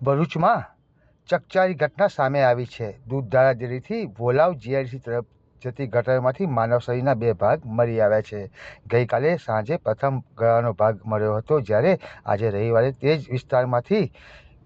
ભરૂચમાં ચકચારી ઘટના સામે આવી છે. દૂધધારા ડેરીથી ભોલાવ જીઆઈડીસી તરફ જતી ગટરમાંથી માનવ શરીરના બે ભાગ મળી આવ્યા છે. ગઈકાલે સાંજે પ્રથમ ગળાનો ભાગ મળ્યો હતો જ્યારે આજે રવિવારે તે જ વિસ્તારમાંથી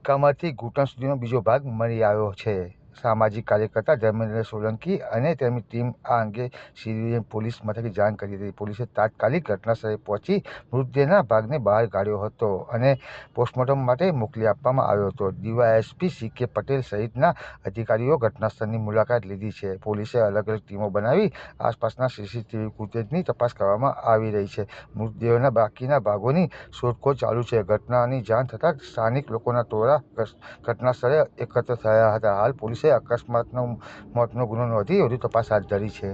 કમરથી ઘૂંટણ સુધીનો બીજો ભાગ મળી આવ્યો છે. સામાજિક કાર્યકર્તા ધર્મેન્દ્ર સોલંકી અને તેમની ટીમ આ અંગે સિવિલિયન પોલીસ મથકે જાણ કરી હતી. પોલીસે તાત્કાલિક ઘટનાસ્થળે પહોંચી મૃતદેહના ભાગને બહાર કાઢ્યો હતો અને પોસ્ટમોર્ટમ માટે મોકલી આપવામાં આવ્યો હતો. ડીવાયએસપી સી કે પટેલ સહિતના અધિકારીઓ ઘટનાસ્થળની મુલાકાત લીધી છે. પોલીસે અલગ અલગ ટીમો બનાવી આસપાસના સીસીટીવી ફૂટેજની તપાસ કરવામાં આવી રહી છે. મૃતદેહોના બાકીના ભાગોની શોધખોળ ચાલુ છે. ઘટનાની જાણ થતાં સ્થાનિક લોકોના ટોળા ઘટના સ્થળે એકત્ર થયા હતા. હાલ પોલીસે અકસ્માતનો મોતનો ગુનો નોંધી વધુ તપાસ હાથ ધરી છે.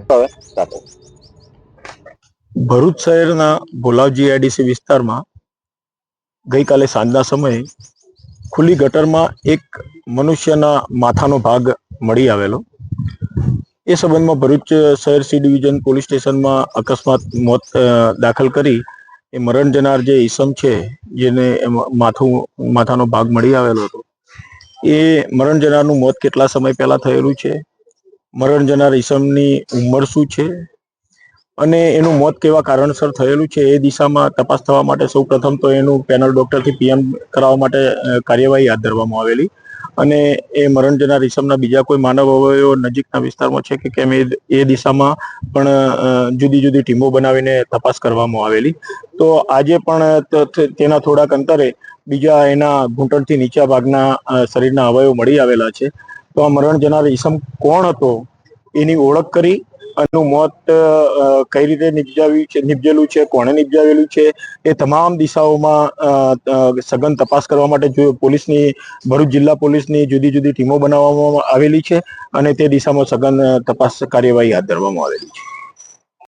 ભરૂચ શહેરના ભોલાવજી જીઆઈડીસી વિસ્તારમાં ગઈકાલે સાંજના સમયે ખુલ્લી ગટરમાં એક મનુષ્યના માથાનો ભાગ મળી આવેલો. એ સંબંધમાં ભરૂચ શહેર સી ડિવિઝન પોલીસ સ્ટેશનમાં અકસ્માત મોત દાખલ કરી એ મરણ જનાર જે ઈસમ છે જેને એમાં માથું માથાનો ભાગ મળી આવેલો હતો એ મરણ જનારનું મોત કેટલા સમય પહેલા થયેલું છે? મરણ જનાર ઈસમની ઉંમર શું છે? અને એનું મોત કેવા કારણસર થયેલું છે? એ દિશામાં તપાસ થવા માટે સૌ પ્રથમ તો એનું પેનલ ડોક્ટરથી પીએમ કરાવવા માટે કાર્યવાહી હાથ ધરવામાં આવેલી. અને એ મરણ જનાર ઈસમના બીજા કોઈ માનવ અવયવો નજીકના વિસ્તારમાં છે કે કેમ એ દિશામાં પણ જુદી જુદી ટીમો બનાવીને તપાસ કરવામાં આવેલી. તો આજે પણ તેના થોડાક અંતરે બીજા એના ઘૂંટણથી નીચા ભાગના શરીરના અવયવો મળી આવેલા છે. તો આ મરણ જનાર ઈસમ કોણ હતો એની ઓળખ કરી એનું મોત કઈ રીતે નિપજાવ્યું છે, નિપજેલું છે, કોણે નિપજાવેલું છે, એ તમામ દિશાઓમાં સઘન તપાસ કરવા માટે પોલીસની, ભરૂચ જિલ્લા પોલીસની જુદી જુદી ટીમો બનાવવામાં આવેલી છે અને તે દિશામાં સઘન તપાસ કાર્યવાહી હાથ ધરવામાં આવેલી છે.